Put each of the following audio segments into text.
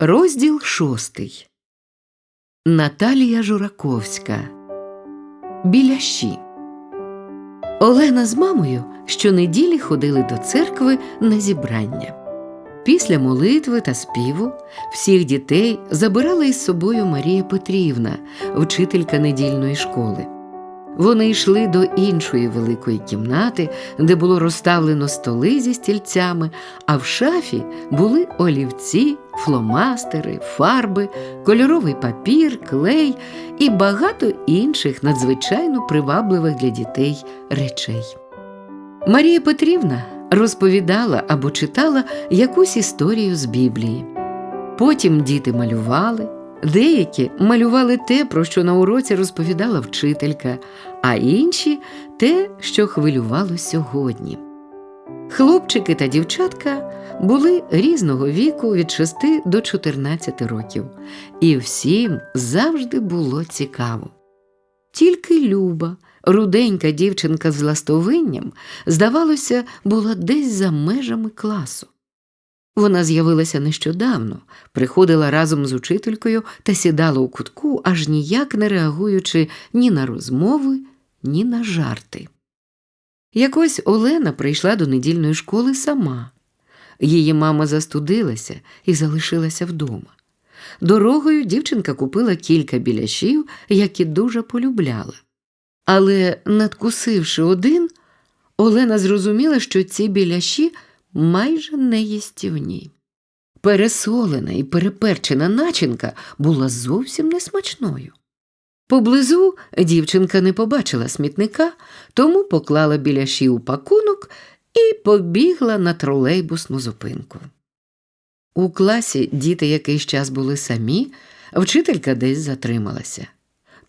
Розділ шостий. Наталія Жураковська. Біляші. Олена з мамою щонеділі ходили до церкви на зібрання. Після молитви та співу всіх дітей забирала із собою Марія Петрівна, вчителька недільної школи. Вони йшли до іншої великої кімнати, де було розставлено столи зі стільцями, а в шафі були олівці, фломастери, фарби, кольоровий папір, клей і багато інших надзвичайно привабливих для дітей речей. Марія Петрівна розповідала або читала якусь історію з Біблії. Потім діти малювали. Деякі малювали те, про що на уроці розповідала вчителька, а інші те, що хвилювало сьогодні. Хлопчики та дівчатка були різного віку від 6 до 14 років, і всім завжди було цікаво. Тільки Люба, руденька дівчинка з ластовинням, здавалося, була десь за межами класу. Вона з'явилася нещодавно, приходила разом з учителькою та сідала у кутку, аж ніяк не реагуючи ні на розмови, ні на жарти. Якось Олена прийшла до недільної школи сама. Її мама застудилася і залишилася вдома. Дорогою дівчинка купила кілька біляшів, які дуже полюбляла. Але, надкусивши один, Олена зрозуміла, що ці біляші майже неїстівні. Пересолена і переперчена начинка була зовсім несмачною. Поблизу дівчинка не побачила смітника, тому поклала біляші у пакунок і побігла на тролейбусну зупинку. У класі діти якийсь час були самі, вчителька десь затрималася.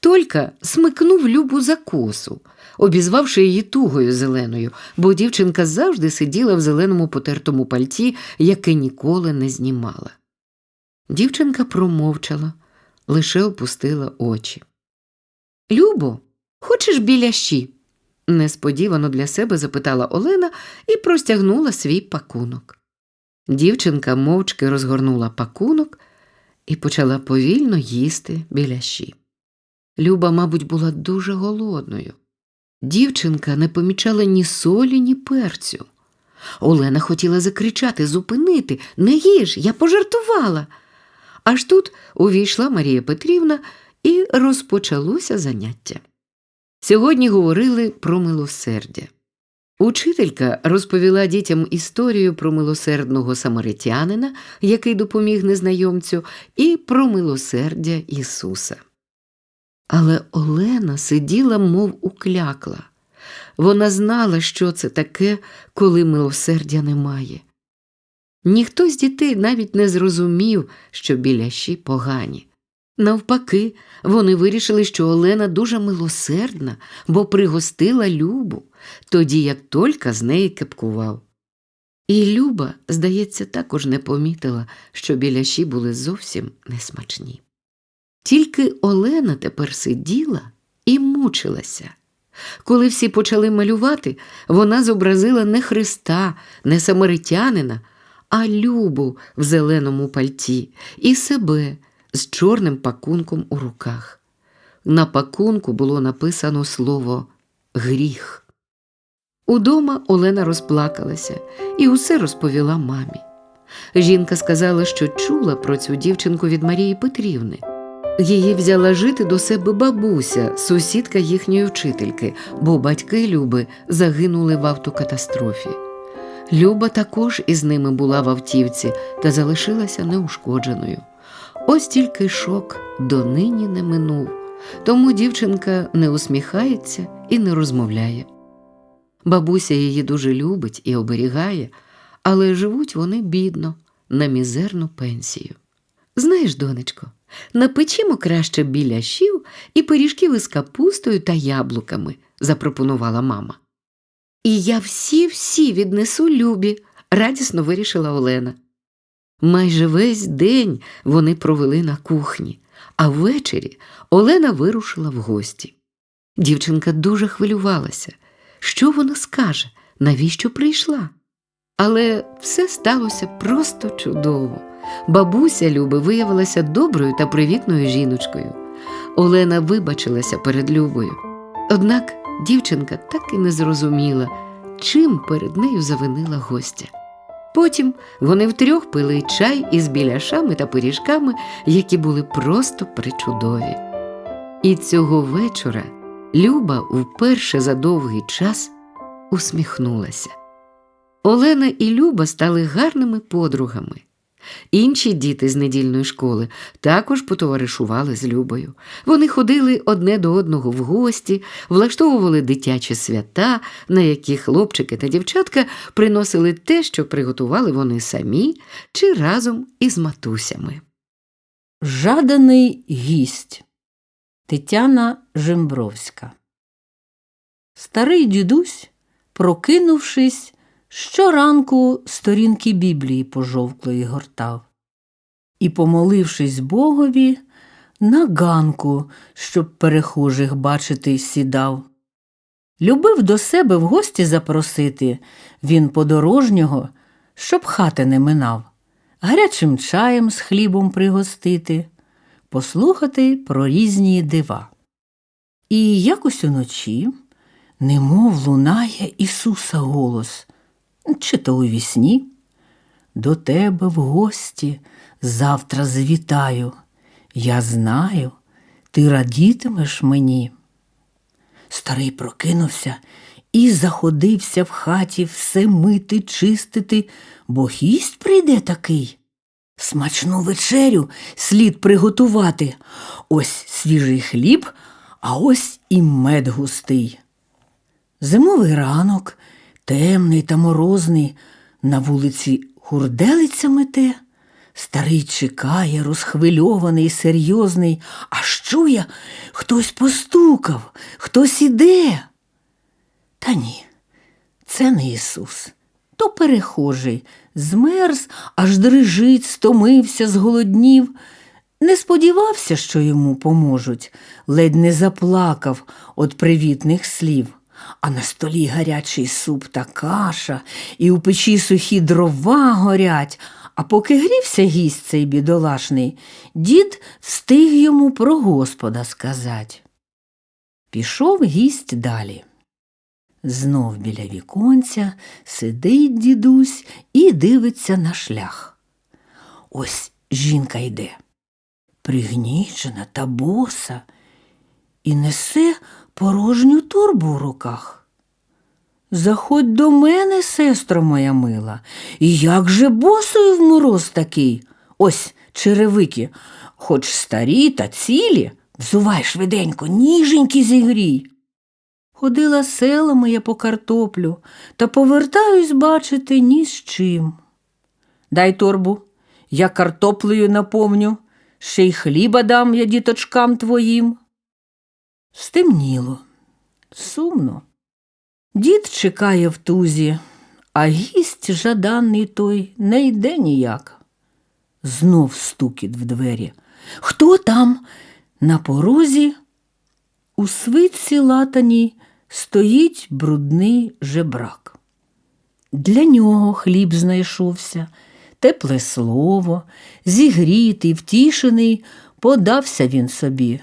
Толька смикнув Любу за косу, обізвавши її тугою зеленою, бо дівчинка завжди сиділа в зеленому потертому пальті, яке ніколи не знімала. Дівчинка промовчала, лише опустила очі. Любо, хочеш біляші? несподівано для себе запитала Олена і простягнула свій пакунок. Дівчинка мовчки розгорнула пакунок і почала повільно їсти біляші. Люба, мабуть, була дуже голодною. Дівчинка не помічала ні солі, ні перцю. Олена хотіла закричати, зупинити не їж, я пожартувала. Аж тут увійшла Марія Петрівна і розпочалося заняття. Сьогодні говорили про милосердя. Учителька розповіла дітям історію про милосердного самаритянина, який допоміг незнайомцю, і про милосердя Ісуса. Але Олена сиділа, мов уклякла. Вона знала, що це таке, коли милосердя немає. Ніхто з дітей навіть не зрозумів, що біляші погані. Навпаки, вони вирішили, що Олена дуже милосердна, бо пригостила Любу, тоді як Толька з неї кепкував. І Люба, здається, також не помітила, що біляші були зовсім несмачні. Тільки Олена тепер сиділа і мучилася. Коли всі почали малювати, вона зобразила не Христа, не самаритянина, а Любу в зеленому пальті і себе з чорним пакунком у руках. На пакунку було написано слово гріх. Удома Олена розплакалася і усе розповіла мамі. Жінка сказала, що чула про цю дівчинку від Марії Петрівни. Її взяла жити до себе бабуся, сусідка їхньої вчительки, бо батьки Люби загинули в автокатастрофі. Люба також із ними була в автівці та залишилася неушкодженою. Ось тільки шок донині не минув, тому дівчинка не усміхається і не розмовляє. Бабуся її дуже любить і оберігає, але живуть вони бідно, на мізерну пенсію. Знаєш, донечко, напечімо краще біляшів і пиріжків із капустою та яблуками, запропонувала мама. І я всі всі віднесу любі, радісно вирішила Олена. Майже весь день вони провели на кухні, а ввечері Олена вирушила в гості. Дівчинка дуже хвилювалася. Що вона скаже, навіщо прийшла? Але все сталося просто чудово. Бабуся Люби виявилася доброю та привітною жіночкою. Олена вибачилася перед Любою. Однак дівчинка так і не зрозуміла, чим перед нею завинила гостя. Потім вони втрьох пили чай із біляшами та пиріжками, які були просто причудові. І цього вечора Люба вперше за довгий час усміхнулася. Олена і Люба стали гарними подругами. Інші діти з недільної школи також потоваришували з Любою. Вони ходили одне до одного в гості, влаштовували дитячі свята, на які хлопчики та дівчатка приносили те, що приготували вони самі чи разом із матусями. Жаданий гість Тетяна Жембровська. Старий дідусь, прокинувшись, щоранку сторінки Біблії пожовклої гортав і, помолившись Богові, на ганку, щоб перехожих бачити, сідав. Любив до себе в гості запросити він подорожнього, щоб хати не минав, гарячим чаєм з хлібом пригостити, послухати про різні дива. І якось уночі, немов лунає Ісуса голос, чи то у вісні, до тебе в гості завтра завітаю. Я знаю, ти радітимеш мені. Старий прокинувся і заходився в хаті все мити, чистити, бо гість прийде такий. Смачну вечерю слід приготувати. Ось свіжий хліб, а ось і мед густий. Зимовий ранок, темний та морозний, на вулиці хурделиця мете. Старий чекає, розхвильований, серйозний, аж чує, хтось постукав, хтось іде. Та ні, це не Ісус, то перехожий, змерз, аж дрижить, стомився, зголоднів. Не сподівався, що йому поможуть, ледь не заплакав від привітних слів. А на столі гарячий суп та каша, і у печі сухі дрова горять. А поки грівся гість цей бідолашний, дід встиг йому про Господа сказать. Пішов гість далі. Знов біля віконця сидить дідусь і дивиться на шлях. Ось жінка йде, пригнічена та боса, і несе порожню торбу в руках. Заходь до мене, сестро моя мила, і як же босою в мороз такий? Ось черевики, хоч старі та цілі, взувай швиденько, ніженькі зігрій. Ходила селами я по картоплю та повертаюсь бачити ні з чим. Дай торбу, я картоплею наповню, ще й хліба дам я діточкам твоїм. Стемніло, сумно. Дід чекає в тузі, а гість жаданий той не йде ніяк. Знов стукіт в двері. Хто там? На порозі у свитці латаній стоїть брудний жебрак. Для нього хліб знайшовся, тепле слово, зігрітий, втішений, подався він собі.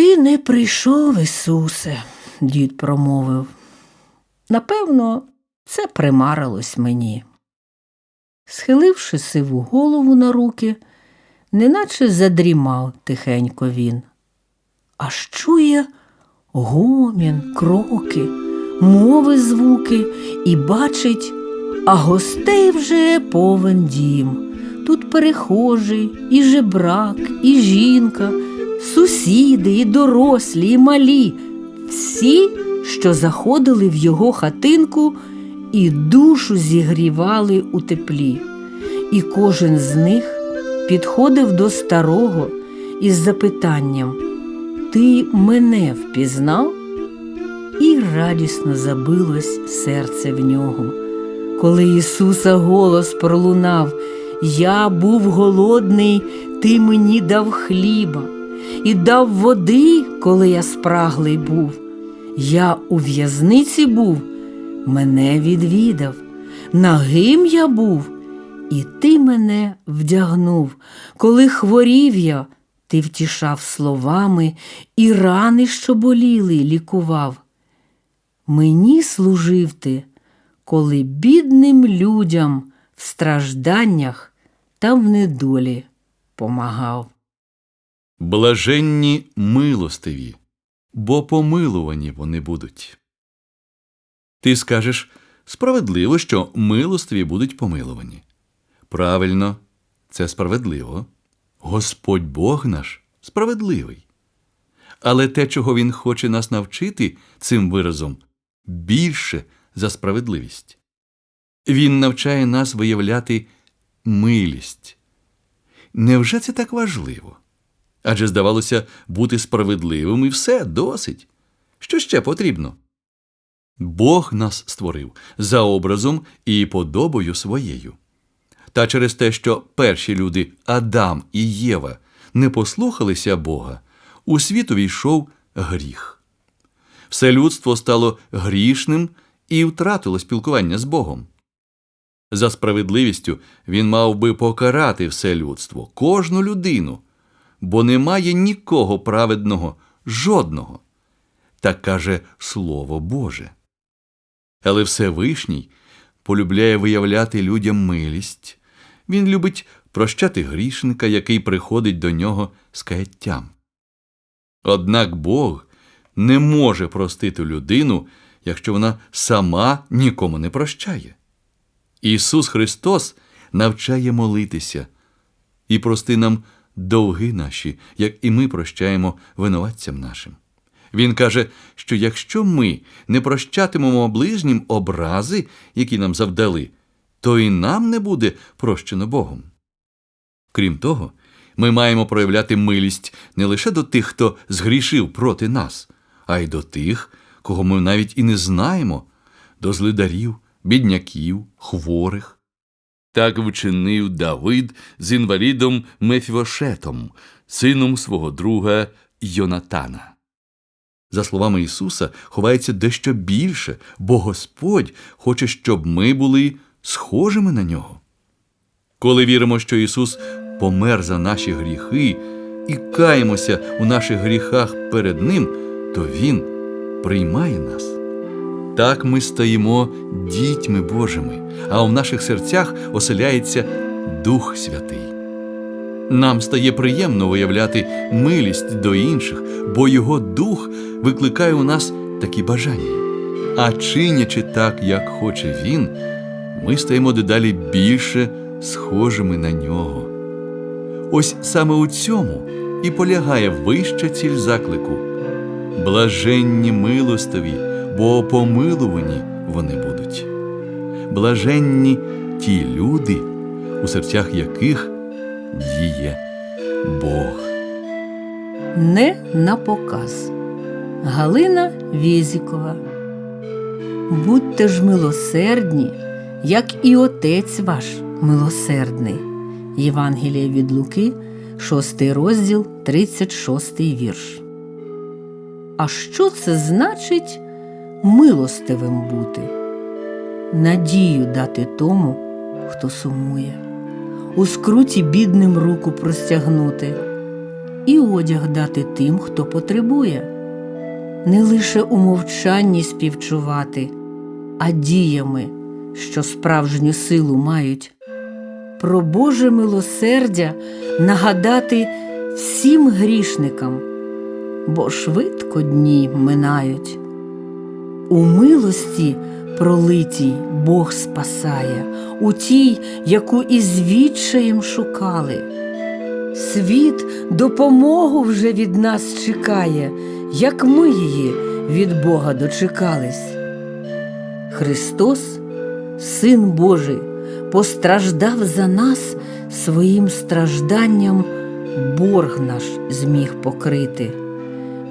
Ти не прийшов, Ісусе, дід промовив. Напевно, це примарилось мені. Схиливши сиву голову на руки, неначе задрімав тихенько він. Аж чує гомін, кроки, мови звуки і бачить, а гостей вже повен дім. Тут перехожий, і жебрак, і жінка, сусіди, і дорослі, і малі, всі що заходили в його хатинку і душу зігрівали у теплі, і кожен з них підходив до старого із запитанням Ти мене впізнав? І радісно забилось серце в нього. Коли Ісуса голос пролунав, Я був голодний, ти мені дав хліба, і дав води, коли я спраглий був. Я у в'язниці був, мене відвідав, нагим я був, І ти мене вдягнув, коли хворів я, ти втішав словами, і рани, що боліли, лікував. Мені служив ти, коли бідним людям в стражданнях та в недолі помагав. Блаженні милостиві, бо помилувані вони будуть. Ти скажеш справедливо, що милостиві будуть помилувані. Правильно, це справедливо. Господь Бог наш справедливий. Але те, чого Він хоче нас навчити цим виразом, більше за справедливість. Він навчає нас виявляти милість. Невже це так важливо? Адже здавалося, бути справедливим і все досить. Що ще потрібно? Бог нас створив за образом і подобою своєю. Та через те, що перші люди Адам і Єва не послухалися Бога, у світ увійшов гріх. Все людство стало грішним і втратило спілкування з Богом. За справедливістю він мав би покарати все людство, кожну людину, бо немає нікого праведного, жодного. Так каже Слово Боже. Але Всевишній полюбляє виявляти людям милість. Він любить прощати грішника, який приходить до нього з каяттям. Однак Бог не може простити людину, якщо вона сама нікому не прощає. Ісус Христос навчає молитися і прости нам довги наші, як і ми прощаємо винуватцям нашим. Він каже, що якщо ми не прощатимемо ближнім образи, які нам завдали, то і нам не буде прощено Богом. Крім того, ми маємо проявляти милість не лише до тих, хто згрішив проти нас, а й до тих, кого ми навіть і не знаємо, до злидарів, бідняків, хворих. Так вчинив Давид з інвалідом Мефівошетом, сином свого друга Йонатана. За словами Ісуса, ховається дещо більше, бо Господь хоче, щоб ми були схожими на нього. Коли віримо, що Ісус помер за наші гріхи і каємося у наших гріхах перед Ним, то Він приймає нас. Так ми стаємо дітьми Божими, а в наших серцях оселяється Дух Святий. Нам стає приємно виявляти милість до інших, бо Його Дух викликає у нас такі бажання. А чинячи так, як хоче Він, ми стаємо дедалі більше схожими на нього. Ось саме у цьому і полягає вища ціль заклику блаженні милостиві, бо помилувані вони будуть. Блаженні ті люди, у серцях яких діє Бог. Не на показ. Галина Вєзікова. Будьте ж милосердні, як і Отець ваш милосердний. Євангеліє від Луки, 6 розділ, 36 вірш. А що це значить милостивим бути? Надію дати тому, хто сумує, у скруті бідним руку простягнути і одяг дати тим, хто потребує, не лише у мовчанні співчувати, а діями, що справжню силу мають. Про Боже милосердя нагадати всім грішникам, бо швидко дні минають. У милості пролитій Бог спасає, у тій, яку із відчаєм шукали. Світ допомогу вже від нас чекає, як ми її від Бога дочекались. Христос, Син Божий, постраждав за нас своїм стражданням, борг наш зміг покрити.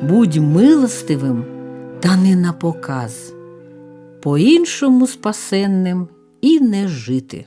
Будь милостивим, та не на показ, по іншому спасенним і не жити.